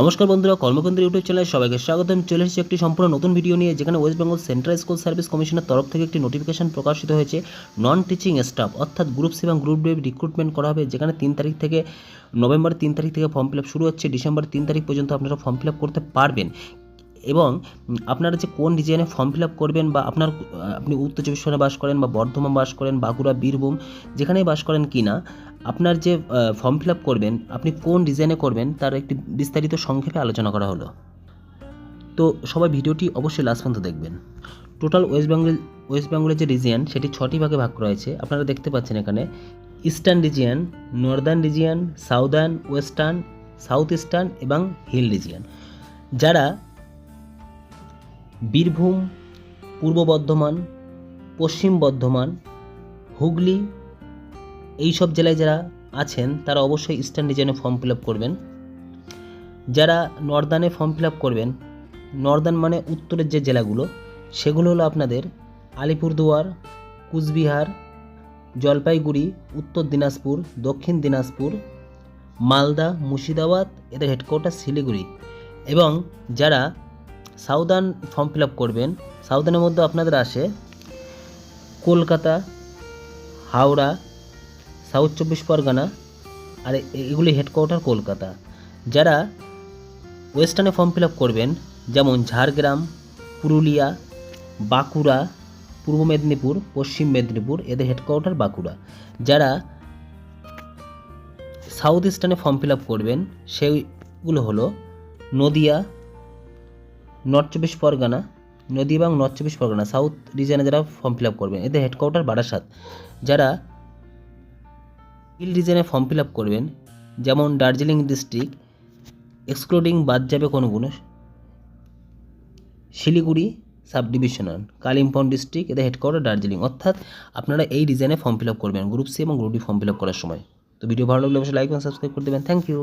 নমস্কার বন্ধুরা, কর্মকেন্দ্র ইউটিউব চ্যানেলে সবাইকে স্বাগতম। চলে এসেছি একটি সম্পূর্ণ নতুন ভিডিও নিয়ে, যেখানে West Bengal Central School Service কমিশনের তরফ থেকে একটি নোটিফিকেশন প্রকাশিত হয়েছে। নন টিচিং স্টাফ অর্থাৎ গ্রুপ সি এবং গ্রুপ ডি রিক্রুটমেন্ট করা হবে, যেখানে তিন তারিখ থেকে নভেম্বর তিন তারিখ থেকে ফর্ম ফিল শুরু হচ্ছে। ডিসেম্বর তিন তারিখ পর্যন্ত আপনারা ফর্ম ফিল করতে পারবেন। এবং আপনারা যে কোন ডিজাইনে ফর্ম ফিল আপ করবেন বা আপনার আপনি উত্তর চব্বিশ পরগনা বাস করেন বা বর্ধমান বাস করেন, বাঁকুড়া, বীরভূম, যেখানেই বাস করেন কি না আপনার যে ফর্ম ফিল আপ করবেন, আপনি কোন ডিজাইনে করবেন তার একটি বিস্তারিত সংক্ষেপে আলোচনা করা হলো। তো সবাই ভিডিওটি অবশ্যই লাস্ট পর্যন্ত দেখবেন। টোটাল ওয়েস্ট বেঙ্গল ওয়েস্ট বেঙ্গলের যে রিজিয়ান সেটি ছটি ভাগে ভাগ করা হয়েছে। আপনারা দেখতে পাচ্ছেন এখানে eastern region northern region southern western south eastern এবং হিল রিজিয়ান যারা বীরভূম, পূর্ব বর্ধমান, পশ্চিম বর্ধমান, হুগলি এই সব জেলায় যারা আছেন, তারা অবশ্যই ইস্টার্ন রিজনে ফর্ম ফিল আপ করবেন। যারা নর্দানে ফর্ম ফিল আপ করবেন নর্দান মানে উত্তরের যে জেলাগুলো, সেগুলো হলো আপনাদের আলিপুরদুয়ার, কুচবিহার, জলপাইগুড়ি, উত্তর দিনাজপুর, দক্ষিণ দিনাজপুর, মালদা, মুর্শিদাবাদ, এদের হেডকোয়ার্টার শিলিগুড়ি। এবং যারা সাউদার্ন ফর্ম ফিল আপ করবেন। সাউদার্নের মধ্যে আপনাদের আসে কলকাতা, হাওড়া, সাউথ চব্বিশ পরগনা, আর এগুলি হেডকোয়ার্টার কলকাতা। যারা ওয়েস্টার্নে ফর্ম ফিল আপ করবেন, যেমন ঝাড়গ্রাম, পুরুলিয়া, বাঁকুড়া, পূর্ব মেদিনীপুর, পশ্চিম মেদিনীপুর, এদের হেডকোয়ার্টার বাঁকুড়া। যারা সাউথ ইস্টার্নে ফর্ম ফিল আপ করবেন সেইগুলো হলো নদিয়া নর্থ চব্বিশ পরগনা নদী এবং নর্থ চব্বিশ পরগনা সাউথ রিজনে যারা ফর্ম ফিল আপ করবেন, এদের হেডকোয়ার্টার বারাসাত যারা হিল রিজনে ফর্ম ফিল আপ করবেন, যেমন দার্জিলিং ডিস্ট্রিক্ট এক্সক্লুডিং বাদ যাবে কোনগুলো, Siliguri sub divisional Kalimpong district এদের হেডকোয়ার্টার দার্জিলিং অর্থাৎ আপনারা এই ডিজাইনে ফর্ম ফিল আপ করবেন গ্রুপ সি এবং group D form fill up করার সময়। তো ভিডিও ভালো লাগলে অবশ্যই লাইক এবং সাবস্ক্রাইব করে দেবেন। Thank you